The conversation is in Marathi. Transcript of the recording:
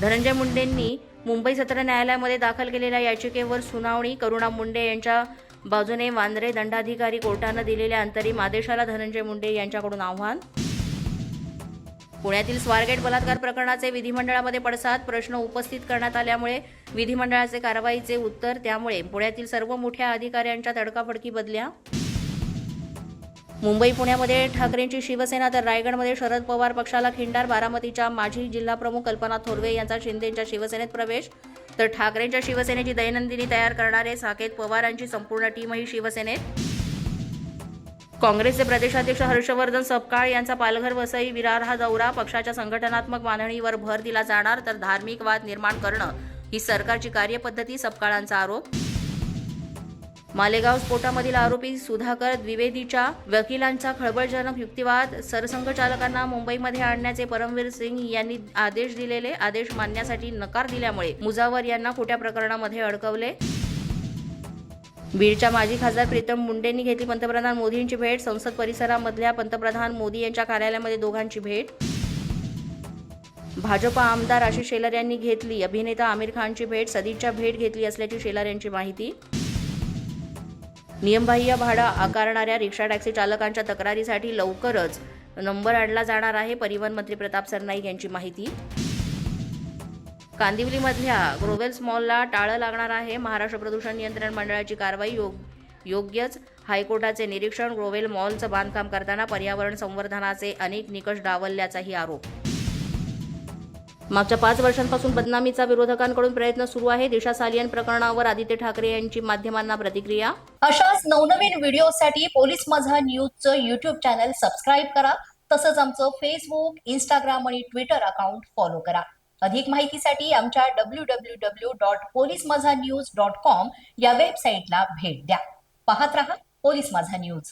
धनंजय मुंडेंनी मुंबई सत्र न्यायालयामध्ये दाखल केलेल्या याचिकेवर सुनावणी करुणा मुंडे यांच्या बाजूने वांद्रे दंडाधिकारी कोर्टानं दिलेल्या अंतरिम आदेशाला धनंजय मुंडे यांच्याकडून आव्हान. पुण्यातील स्वारगेट बलात्कार प्रकरणाचे विधिमंडळामध्ये पडसाद प्रश्न उपस्थित करण्यात आल्यामुळे विधिमंडळाचे कारवाईचे उत्तर त्यामुळे पुण्यातील सर्व मोठ्या अधिकाऱ्यांच्या तडकाफडकी बदल्या. मुंबई पुण्यामध्ये ठाकरेंची शिवसेना तर रायगडमध्ये शरद पवार पक्षाला खिंडार बारामतीच्या माजी जिल्हाप्रमुख कल्पना थोरवे यांचा शिंदेच्या शिवसेनेत प्रवेश. तर ठाकरेंच्या शिवसेनेची दैनंदिनी तयार करणारे साकेत पवारांची संपूर्ण टीमही शिवसेनेत. काँग्रेसचे प्रदेशाध्यक्ष हर्षवर्धन सपकाळ यांचा पालघर वसई विरार हा दौरा पक्षाच्या संघटनात्मक बांधणीवर भर दिला जाणार तर धार्मिक वाद निर्माण करणं ही सरकारची कार्यपद्धती सपकाळांचा आरोप. मालेगाव स्फोटामधील आरोपी सुधाकर द्विवेदीच्या वकिलांचा खळबळजनक युक्तिवाद सरसंघचालकांना मुंबईमध्ये आणण्याचे परमवीर सिंग यांनी आदेश दिलेले आदेश मानण्यासाठी नकार दिल्यामुळे मुजावर यांना खोट्या प्रकरणामध्ये अडकवले. बीडच्या माजी खासदार प्रीतम मुंडेंनी घेतली पंतप्रधान मोदींची भेट संसद परिसरामधल्या पंतप्रधान मोदी यांच्या कार्यालयामध्ये दोघांची भेट. भाजपा आमदार आशिष शेलार यांनी घेतली अभिनेता आमिर खानची भेट सदिच्छा भेट घेतली असल्याची शेलार यांची माहिती. नियमबाह्य भाडं आकारणाऱ्या रिक्षा टॅक्सी चालकांच्या तक्रारीसाठी लवकरच नंबर आणला जाणार आहे. परिवहन मंत्री प्रताप सरनाईक यांची माहिती. कांदिवलीमधल्या ग्रोवेल्स मॉलला टाळं लागणार आहे. महाराष्ट्र प्रदूषण नियंत्रण मंडळाची कारवाई योग योग्यच. हायकोर्टाचे निरीक्षण ग्रोवेल मॉलचं बांधकाम करताना पर्यावरण संवर्धनाचे अनेक निकष डावलल्याचाही आरोप. मागच्या पाच वर्षांपासून बदनामीचा विरोधकांकडून प्रयत्न सुरू आहे. दिशा सालियन प्रकरणावर आदित्य ठाकरे यांची माध्यमांना प्रतिक्रिया. अशाच नवनवीन व्हिडिओसाठी पोलीस माझा न्यूजचं युट्यूब चॅनल सबस्क्राईब करा. तसंच आमचं फेसबुक इंस्टाग्राम आणि ट्विटर अकाउंट फॉलो करा. अधिक माहितीसाठी आमच्या W W W dot police माझा न्यूज डॉट कॉम या वेबसाईटला भेट द्या. पाहत रहा पोलीस माझा न्यूज.